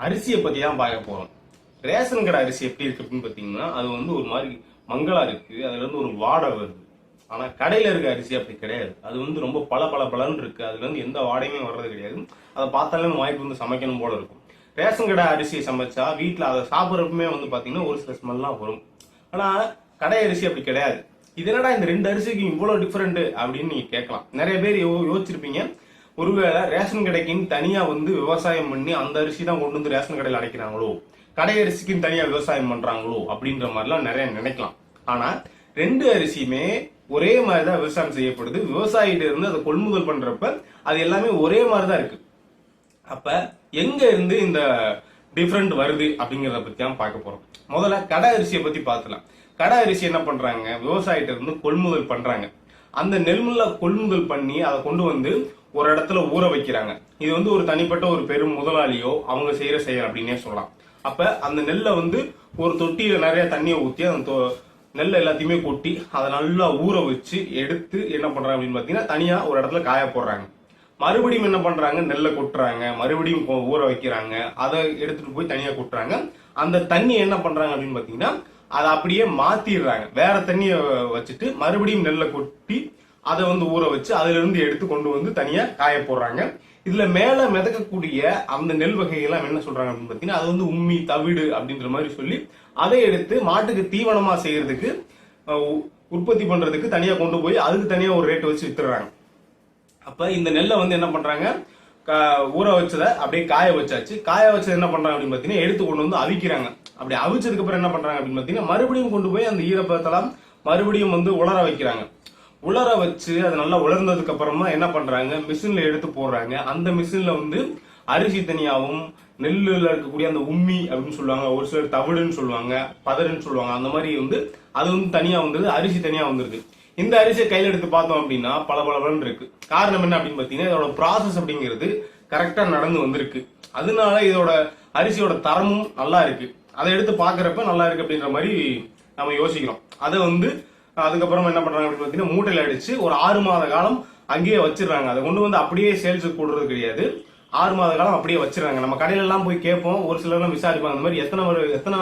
அரிசியை பத்தி தான் பார்க்க போறோம். ரேஷன் கடை அரிசி எப்படி இருக்கு அப்படின்னு பாத்தீங்கன்னா அது வந்து ஒரு மாதிரி மங்களா இருக்கு. அதுல இருந்து ஒரு வாடை வருது. ஆனா கடையில இருக்க அரிசி அப்படி கிடையாது. அது வந்து ரொம்ப பல பல பலன்னு இருக்கு. அதுல இருந்து எந்த வாடையுமே வர்றது கிடையாது. அதை பார்த்தாலே வாய்ப்பு வந்து சமைக்கணும் போல இருக்கும். ரேஷன் கடை அரிசியை சமைச்சா வீட்டில் அதை சாப்பிட்றப்பமே வந்து பார்த்தீங்கன்னா ஒரு சில ஸ்மெல்லாம் வரும். ஆனால் கடை அரிசி அப்படி கிடையாது. இது என்னடா இந்த ரெண்டு அரிசிக்கு இவ்வளோ டிஃப்ரெண்ட் அப்படின்னு நீங்கள் கேட்கலாம். நிறைய பேர் யோ- யோசிச்சிருப்பீங்க. ஒருவேளை ரேஷன் கடைக்குன்னு தனியா வந்து விவசாயம் பண்ணி அந்த அரிசி தான் கொண்டு வந்து ரேஷன் கடையில் அடைக்கிறாங்களோ? கடை அரிசிக்குன்னு தனியா விவசாயம் பண்றாங்களோ? அப்படின்ற மாதிரிலாம் நிறைய நினைக்கலாம். ஆனா ரெண்டு அரிசியுமே ஒரே மாதிரி தான் விவசாயம் செய்யப்படுது. விவசாயிகிட்ட இருந்து அதை கொள்முதல் பண்றப்ப அது எல்லாமே ஒரே மாதிரி தான் இருக்கு. அப்ப எங்க இருந்து இந்த டிஃப்ரெண்ட் வருது அப்படிங்கிறத பத்தி தான் பார்க்க போறோம். முதல்ல கடை அரிசியை பத்தி பார்க்கலாம் கடை அரிசி என்ன பண்றாங்க? விவசாயிகிட்ட இருந்து கொள்முதல் பண்றாங்க. அந்த நெல்முல்ல கொள்முதல் பண்ணி அதை கொண்டு வந்து ஒரு இடத்துல ஊற வைக்கிறாங்க. இது வந்து ஒரு தனிப்பட்ட ஒரு பெரும் முதலாளியோ அவங்க செய்யற செயல் அப்படின்னே சொல்லலாம். அப்ப அந்த நெல்லை வந்து ஒரு தொட்டியில நிறைய தண்ணியை ஊத்தி அந்த தொ- நெல் எல்லாத்தையுமே கொட்டி அதை நல்லா ஊற வச்சு எடுத்து என்ன பண்றாங்க அப்படின்னு பாத்தீங்கன்னா தனியா ஒரு இடத்துல காய போடுறாங்க. மறுபடியும் என்ன பண்றாங்க? நெல்லை கொட்டுறாங்க. மறுபடியும் ஊற வைக்கிறாங்க. அதை எடுத்துட்டு போய் தனியா கொட்டுறாங்க. அந்த தண்ணி என்ன பண்றாங்க அப்படின்னு பாத்தீங்கன்னா அதை அப்படியே மாத்திடுறாங்க. வேற தண்ணிய வச்சுட்டு மறுபடியும் நெல்லை கொட்டி அதை வந்து ஊற வச்சு அதுல இருந்து எடுத்து கொண்டு வந்து தனியா காய போடுறாங்க. இதுல மேல மிதக்கக்கூடிய அந்த நெல் வகைகள்லாம் என்ன சொல்றாங்க அப்படின்னு பாத்தீங்கன்னா அது வந்து உம்மி தவிடு அப்படின்ற மாதிரி சொல்லி அதை எடுத்து மாட்டுக்கு தீவனமா செய்யறதுக்கு உ- உற்பத்தி பண்றதுக்கு தனியா கொண்டு போய் அதுக்கு தனியா ஒரு ரேட் வச்சு வித்துறாங்க அப்ப இந்த நெல்லை வந்து என்ன பண்றாங்க? ஊற வச்சதை அப்படியே காய வச்சாச்சு. காய வச்சது என்ன பண்றாங்க அப்படின்னு பாத்தீங்கன்னா எடுத்து கொண்டு வந்து அவிக்கிறாங்க. அப்படி அவிச்சதுக்கு அப்புறம் என்ன பண்றாங்க அப்படின்னு பாத்தீங்கன்னா மறுபடியும் கொண்டு போய் அந்த ஈரப்பதத்தெல்லாம் மறுபடியும் வந்து உலர வைக்கிறாங்க. உலர வச்சு அது நல்லா உலர்ந்ததுக்கு அப்புறமா என்ன பண்றாங்க? மிஷின்ல எடுத்து போடுறாங்க. அந்த மிஷின்ல வந்து அரிசி தனியாகவும் நெல்லுல இருக்கக்கூடிய அந்த உம்மி அப்படின்னு சொல்லுவாங்க. ஒரு சிலர் தவிடுன்னு சொல்லுவாங்க பதறுன்னு சொல்லுவாங்க. அந்த மாதிரி வந்து அது வந்து தனியா வந்துருது அரிசி தனியா வந்துருது இந்த அரிசியை கையில் எடுத்து பார்த்தோம் அப்படின்னா பல பல இருக்கு. காரணம் என்ன அப்படின்னு பார்த்தீங்கன்னா இதோட ப்ராசஸ் அப்படிங்கிறது கரெக்டா நடந்து வந்திருக்கு. அதனால இதோட அரிசியோட தரமும் நல்லா இருக்கு. அதை எடுத்து பார்க்குறப்ப நல்லா இருக்கு அப்படின்ற மாதிரி நம்ம யோசிக்கிறோம். அதை வந்து அதுக்கப்புறம் என்ன பண்றாங்க அப்படின்னு பார்த்தீங்கன்னா மூட்டையில் அடிச்சு ஒரு ஆறு மாத காலம் அங்கேயே வச்சிடுறாங்க. அதை கொண்டு வந்து அப்படியே சேல்ஸுக்கு போடுறது கிடையாது. ஆறு மாத காலம் அப்படியே வச்சிருக்காங்க. நம்ம கடையில எல்லாம் போய் கேட்போம். ஒரு சிலர்லாம் விசாரிப்பாங்க அந்த மாதிரி எத்தனை ஒரு எத்தனை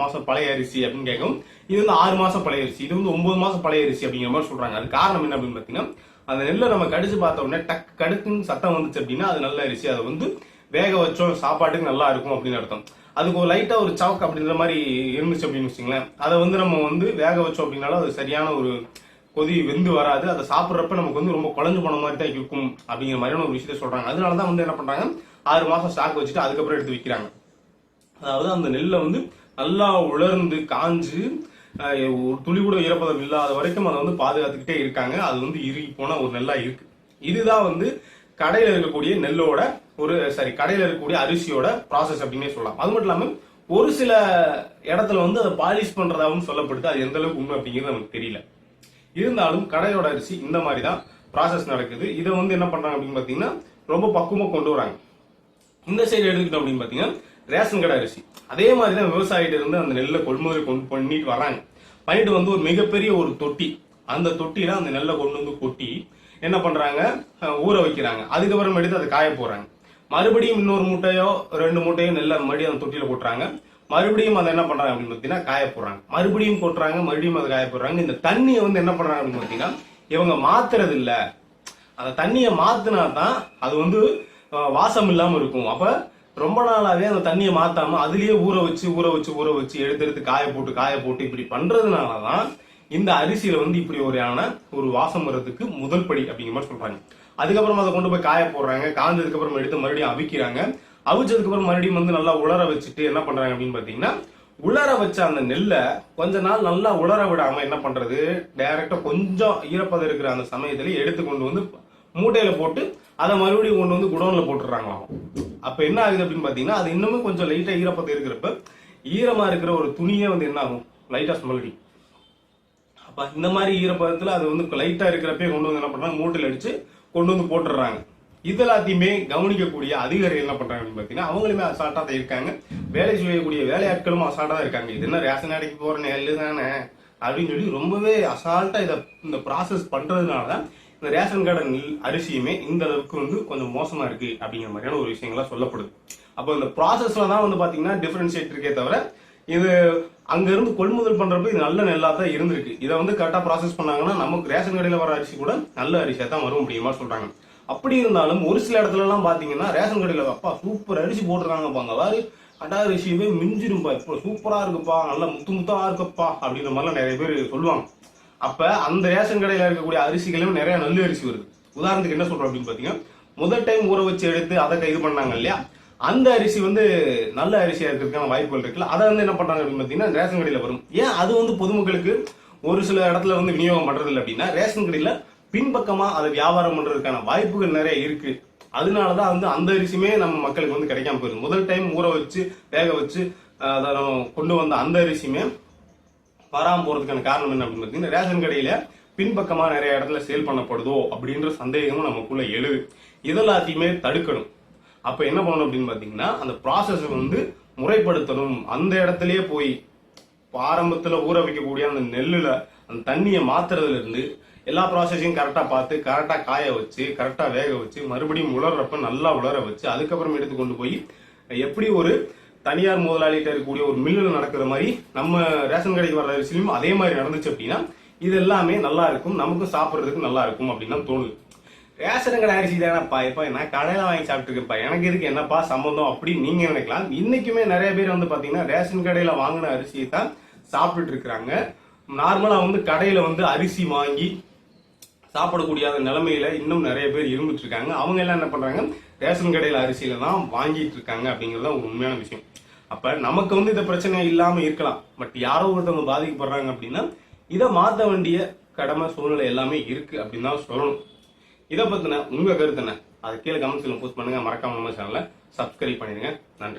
மாசம் பழைய அரிசி? அப்படின்னு கேட்கும் இது வந்து ஆறு மாசம் பழைய அரிசி இது வந்து ஒன்பது மாசம் பழைய அரிசி அப்படிங்கிற மாதிரி சொல்றாங்க. அது காரணம் என்ன அப்படின்னு பாத்தீங்கன்னா அந்த நெல்லை நம்ம கடிச்சு பார்த்த உடனே டக் கடுக்குன்னு சத்தம் வந்துச்சு அப்படின்னா அது நல்ல அரிசி. அதை வந்து வேக வச்சோம் சாப்பாட்டுக்கு நல்லா இருக்கும் அப்படின்னு அர்த்தம். அதுக்கு ஒரு லைட்டா ஒரு சவுக் அப்படின்ற மாதிரி இருந்துச்சு அப்படின்னு வச்சுங்களேன் அதை வந்து நம்ம வந்து வேக வச்சோம் அப்படின்னாலும் அது சரியான ஒரு கொதி வெந்து வராது. அதை சாப்பிட்றப்ப நமக்கு வந்து ரொம்ப குழஞ்சு போன மாதிரி தான் இருக்கும் அப்படிங்கிற மாதிரியான ஒரு விஷயத்த சொல்றாங்க. அதனால தான் வந்து என்ன பண்றாங்க? ஆறு மாசம் ஸ்டாக் வச்சுட்டு அதுக்கப்புறம் எடுத்து விற்கிறாங்க அதாவது அந்த நெல்லை வந்து நல்லா உலர்ந்து காஞ்சு ஒரு துளி கூட ஈரப்பதம் இல்லாத வரைக்கும் அதை வந்து பாதுகாத்துக்கிட்டே இருக்காங்க. அது வந்து இறுகி போன ஒரு நெல்லா இருக்கு. இதுதான் வந்து கடையில் இருக்கக்கூடிய நெல்லோட ஒரு சாரி கடையில் இருக்கக்கூடிய அரிசியோட ப்ராசஸ் அப்படின்னே சொல்லலாம். அது மட்டும் இல்லாமல் ஒரு சில இடத்துல வந்து அதை பாலிஷ் பண்றதாகவும் சொல்லப்படுது. அது எந்த அளவுக்கு உண்மை அப்படிங்கிறது நமக்கு தெரியல. இருந்தாலும் கடையோட அரிசி இந்த மாதிரி தான் ப்ராசஸ் நடக்குது. இதை வந்து என்ன பண்ணுறாங்க அப்படின்னு பார்த்தீங்கன்னா ரொம்ப பக்குவமாக கொண்டு வராங்க. இந்த சைடு எடுத்துக்கிட்டோம் அப்படின்னு பார்த்தீங்கன்னா ரேஷன் கடை அரிசி. அதே மாதிரி தான் விவசாயிகிட்ட இருந்து அந்த நெல்லை கொள்முதல் கொண்டு பண்ணிட்டு வராங்க. பண்ணிட்டு வந்து ஒரு மிகப்பெரிய ஒரு தொட்டி. அந்த தொட்டியில அந்த நெல்லை கொண்டு வந்து கொட்டி என்ன பண்றாங்க? ஊற வைக்கிறாங்க. அதுக்கப்புறம் எடுத்து அதை காய போறாங்க மறுபடியும் இன்னொரு மூட்டையோ ரெண்டு மூட்டையோ நெல்லை மறுபடியும் அந்த தொட்டியில போட்டுறாங்க மறுபடியும் அதை என்ன பண்றாங்க அப்படின்னு பாத்தீங்கன்னா காய போடுறாங்க மறுபடியும் கொட்டுறாங்க மறுபடியும் அதை காய போடுறாங்க இந்த தண்ணியை வந்து என்ன பண்றாங்க அப்படின்னு பாத்தீங்கன்னா இவங்க மாத்துறது இல்ல அந்த தண்ணியை மாத்தினா தான் அது வந்து வாசம் இல்லாம இருக்கும். அப்ப ரொம்ப நாளாவே அந்த தண்ணியை மாத்தாம அதுலயே ஊற வச்சு ஊற வச்சு ஊற வச்சு எடுத்து எடுத்து காய போட்டு காய போட்டு இப்படி பண்றதுனாலதான் இந்த அரிசியில வந்து இப்படி ஒருயான ஒரு வாசம் வர்றதுக்கு முதல் படி அப்படிங்கிற மாதிரி சொல்றாங்க. அதுக்கப்புறம் அதை கொண்டு போய் காய போடுறாங்க காய்ஞ்சதுக்கு அப்புறம் எடுத்து மறுபடியும் அவிக்கிறாங்க. அவிச்சதுக்கு அப்புறம் மறுபடியும் வந்து நல்லா உலர வச்சுட்டு என்ன பண்றாங்க அப்படின்னு பாத்தீங்கன்னா உலர வச்ச அந்த நெல்லை கொஞ்ச நாள் நல்லா உலர விடாம என்ன பண்றது? டைரக்டா கொஞ்சம் ஈரப்பதம் இருக்கிற அந்த சமயத்துல எடுத்து கொண்டு வந்து மூட்டையில போட்டு அதை மறுபடியும் கொண்டு வந்து குடோன்ல போட்டுறாங்களாம் அப்ப என்ன ஆகுது அப்படின்னு பாத்தீங்கன்னா அது இன்னமும் கொஞ்சம் லைட்டா ஈரப்பதம் இருக்கிறப்ப ஈரமா இருக்கிற ஒரு துணியே வந்து என்ன ஆகும்? லைட்டா ஸ்மெல் அப்ப இந்த மாதிரி ஈரப்பதத்துல அது வந்து லைட்டா இருக்கிறப்பே கொண்டு வந்து என்ன பண்றாங்க? மூட்டையில அடிச்சு கொண்டு வந்து போட்டுடுறாங்க. இது எல்லாத்தையுமே கவனிக்கக்கூடிய அதிகாரிகள் என்ன பண்றாங்கன்னு பார்த்தீங்கன்னா பாத்தீங்கன்னா அவங்களுமே அசால்ட்டா தான் இருக்காங்க. வேலை செய்யக்கூடிய வேலையாட்களும் அசால்ட்டா தான் இருக்காங்க. இது என்ன ரேஷன் கடைக்கு போற நெல்லு தானே? அப்படின்னு சொல்லி ரொம்பவே அசால்ட்டா இதை இந்த ப்ராசஸ் பண்றதுனால தான் இந்த ரேஷன் கடை நெல் அரிசியுமே இந்த அளவுக்கு வந்து கொஞ்சம் மோசமா இருக்கு அப்படிங்கிற மாதிரியான ஒரு விஷயங்கள்லாம் சொல்லப்படுது. அப்போ இந்த ப்ராசஸ்ல தான் வந்து பாத்தீங்கன்னா டிஃபரன்ஷியேட் இருக்கே தவிர இது அங்க இருந்து கொள்முதல் பண்றப்ப இது நல்ல நெல்லா தான் இருந்திருக்கு. இதை வந்து கரெக்டா ப்ராசஸ் பண்ணாங்கன்னா நமக்கு ரேஷன் கடையில வர அரிசி கூட நல்ல அரிசியா தான் வரும் அப்படிங்கிற மாதிரி சொல்றாங்க. அப்படி இருந்தாலும் ஒரு சில இடத்துல எல்லாம் பாத்தீங்கன்னா ரேஷன் கடையில அப்பா சூப்பர் அரிசி போட்டுருக்காங்கப்பாங்க வேறு அடா அரிசியவே மிஞ்சிரும்பா. இப்போ சூப்பரா இருக்குப்பா நல்லா முத்து முத்தா இருக்குப்பா அப்படின்ற மாதிரிலாம் நிறைய பேர் சொல்லுவாங்க. அப்ப அந்த ரேஷன் கடையில இருக்கக்கூடிய அரிசிகளும் நிறைய நல்ல அரிசி வருது. உதாரணத்துக்கு என்ன சொல்றோம் அப்படின்னு பாத்தீங்கன்னா முதல் டைம் ஊற வச்சு எடுத்து அதை இது பண்ணாங்க இல்லையா? அந்த அரிசி வந்து நல்ல அரிசியா இருக்கிறதுக்கான வாய்ப்புகள் இருக்குல்ல அதை வந்து என்ன பண்றாங்க அப்படின்னு பாத்தீங்கன்னா ரேஷன் கடையில வரும். ஏன் அது வந்து பொதுமக்களுக்கு ஒரு சில இடத்துல வந்து விநியோகம் பண்றது இல்லை அப்படின்னா ரேஷன் கடையில பின்பக்கமாக அதை வியாபாரம் பண்ணுறதுக்கான வாய்ப்புகள் நிறைய இருக்கு. அதனாலதான் வந்து அந்த அரிசியுமே நம்ம மக்களுக்கு வந்து கிடைக்காம போயிடும் முதல் டைம் ஊற வச்சு வேக வச்சு அதை நம்ம கொண்டு வந்த அந்த அரிசியுமே வராம போறதுக்கான காரணம் என்ன அப்படின்னு பார்த்தீங்கன்னா ரேஷன் கடையில பின்பக்கமா நிறைய இடத்துல சேல் பண்ணப்படுதோ அப்படின்ற சந்தேகமும் நமக்குள்ள எழுது. இதெல்லாத்தையுமே தடுக்கணும். அப்ப என்ன பண்ணணும் அப்படின்னு பாத்தீங்கன்னா அந்த ப்ராசஸ் வந்து முறைப்படுத்தணும். அந்த இடத்துலயே போய் ஆரம்பத்தில் ஆரம்பத்துல ஊற வைக்கக்கூடிய அந்த நெல்லுல அந்த தண்ணியை மாத்துறதுல இருந்து எல்லா ப்ராசஸையும் கரெக்டாக பார்த்து கரெக்டாக காய வச்சு கரெக்டாக வேக வச்சு மறுபடியும் உலர்றப்ப நல்லா உலர வச்சு அதுக்கப்புறம் எடுத்து கொண்டு போய் எப்படி ஒரு தனியார் முதலாளிகிட்ட இருக்கக்கூடிய ஒரு மில்லில் நடக்கிற மாதிரி நம்ம ரேஷன் கடைக்கு வர அரிசிலையும் அதே மாதிரி நடந்துச்சு அப்படின்னா இது எல்லாமே நல்லா இருக்கும் நமக்கும் சாப்பிட்றதுக்கு நல்லா இருக்கும் அப்படின்னு தான் தோணுது. ரேஷன் கடை அரிசி தானப்பா இப்போ நான் கடையில் வாங்கி சாப்பிட்டுருக்கப்பா எனக்கு இதுக்கு என்னப்பா சம்மந்தம் அப்படின்னு நீங்கள் நினைக்கலாம். இன்றைக்குமே நிறைய பேர் வந்து பார்த்தீங்கன்னா ரேஷன் கடையில் வாங்கின அரிசியை தான் சாப்பிட்டுட்டு இருக்கிறாங்க. நார்மலாக வந்து கடையில் வந்து அரிசி வாங்கி சாப்பிடக்கூடிய நிலைமையில இன்னும் நிறைய பேர் இருந்துட்டு இருக்காங்க அவங்க எல்லாம் என்ன பண்றாங்க? ரேஷன் கடையில அரிசியில தான் வாங்கிட்டு இருக்காங்க அப்படிங்கிறது தான் ஒரு உண்மையான விஷயம். அப்ப நமக்கு வந்து இந்த பிரச்சனை இல்லாம இருக்கலாம். பட் யாரோ ஒருத்தவங்க பாதிக்கப்படுறாங்க அப்படின்னா இதை மாத்த வேண்டிய கடமை சூழ்நிலை எல்லாமே இருக்கு அப்படின்னு தான் சொல்லணும். இதை பத்தின உங்க கருத்து என்ன? அதை கீழே கமெண்ட்ஸ்ல போஸ்ட் பண்ணுங்க. மறக்காம நம்ம சேனலை சப்ஸ்கிரைப் பண்ணிடுங்க. நன்றி.